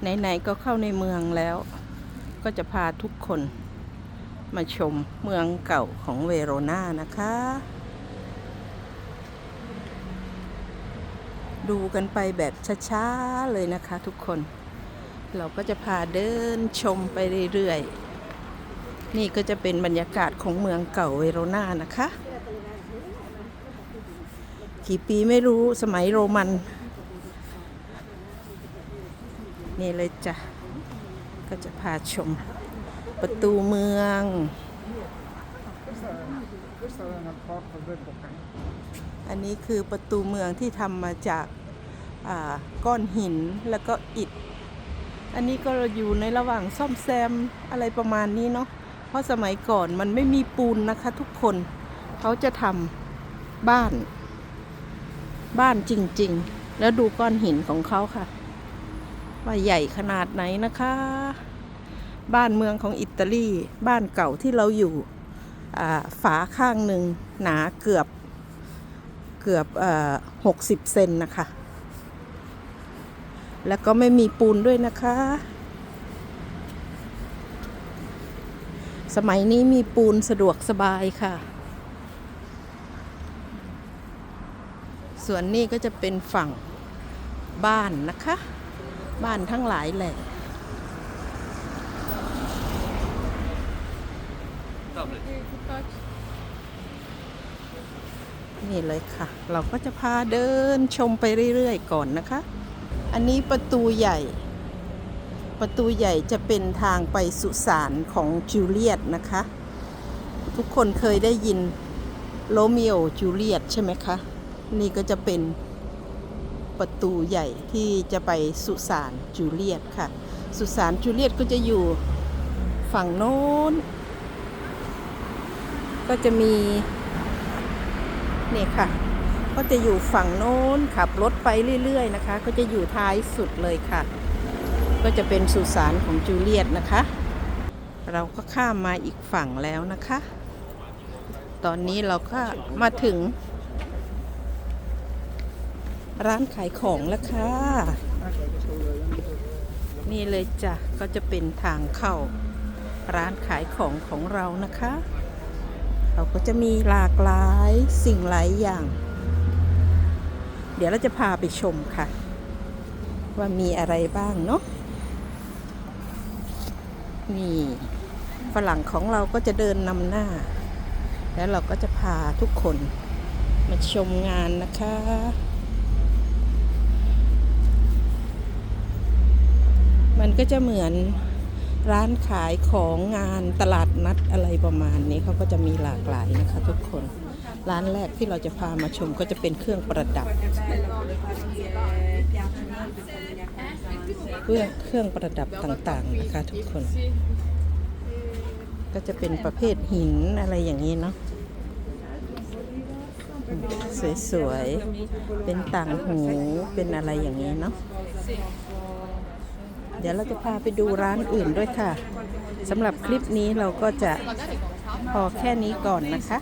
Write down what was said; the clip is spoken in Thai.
ไหนๆก็เข้าในเมืองแล้ว ก็จะพาทุกคนมาชมเมืองเก่าของเวโรนานะคะ ดูกันไปแบบช้าๆเลยนะคะทุกคน เราก็จะพาเดินชมไปเรื่อยๆ นี่ก็จะเป็นบรรยากาศของเมืองเก่าเวโรนานะคะ กี่ปีไม่รู้สมัยโรมัน นี่เลยจ้ะ ก็จะพาชมประตูเมือง อันนี้คือประตูเมืองที่ทำมาจากาก้อนหินแล้วก็อิฐ อันนี้ก็อยู่ในระหว่างซ่อมแซมอะไรประมาณนี้เนาะ เพราะสมัยก่อนมันไม่มีปูนนะคะทุกคน เขาจะทำบ้าน บ้านจริง ๆ แล้วดูก้อนหินของเขาค่ะ ว่าใหญ่ขนาดไหนนะคะ บ้านเมืองของอิตาลีบ้านเก่าที่เราอยู่ฝาข้างหนึ่งหนาเกือบเกือบหกสิบเซนนะคะ แล้วก็ไม่มีปูนด้วยนะคะ สมัยนี้มีปูนสะดวกสบายค่ะ ส่วนนี้ก็จะเป็นฝั่งบ้านนะคะ บ้านทั้งหลายแหละนี่เลยค่ะ เราก็จะพาเดินชมไปเรื่อยๆก่อนนะคะ อันนี้ประตูใหญ่ ประตูใหญ่จะเป็นทางไปสุสานของจูเลียตนะคะ ทุกคนเคยได้ยินโรมิโอจูเลียตใช่ไหมคะ นี่ก็จะเป็น ประตูใหญ่ที่จะไปสุสานจูเลียตค่ะ สุสานจูเลียตก็จะอยู่ฝั่งโน้น ก็จะมีเนี่ยค่ะ ก็จะอยู่ฝั่งโน้นขับรถไปเรื่อย ๆ นะคะ ก็จะอยู่ท้ายสุดเลยค่ะ ก็จะเป็นสุสานของจูเลียตนะคะ เราก็ข้ามมาอีกฝั่งแล้วนะคะ ตอนนี้เราก็มาถึง ร้านขายของแล้วค่ะ นี่เลยจ้ะ ก็จะเป็นทางเข้า ร้านขายของของเรานะคะ เราก็จะมีหลากหลายสิ่งหลายอย่าง เดี๋ยวเราจะพาไปชมค่ะ ว่ามีอะไรบ้างเนาะนี่ฝรั่งของเราก็จะเดินนำหน้า แล้วเราก็จะพาทุกคนมาชมงานนะคะ มัน ก็จะเหมือนร้านขายของงานตลาดนัดอะไรประมาณนี้เขาก็จะมีหลากหลายนะคะทุกคน ร้านแรกที่เราจะพามาชมก็จะเป็นเครื่องประดับ เครื่องเครื่องประดับต่างๆนะคะทุกคน ก็จะเป็นประเภทหินอะไรอย่างนี้เนาะสวยๆ เป็นต่างหู เป็นอะไรอย่างนี้เนาะ เดี๋ยวเราจะพาไปดูร้านอื่นด้วยค่ะสำหรับคลิปนี้เราก็จะพอแค่นี้ก่อนนะคะ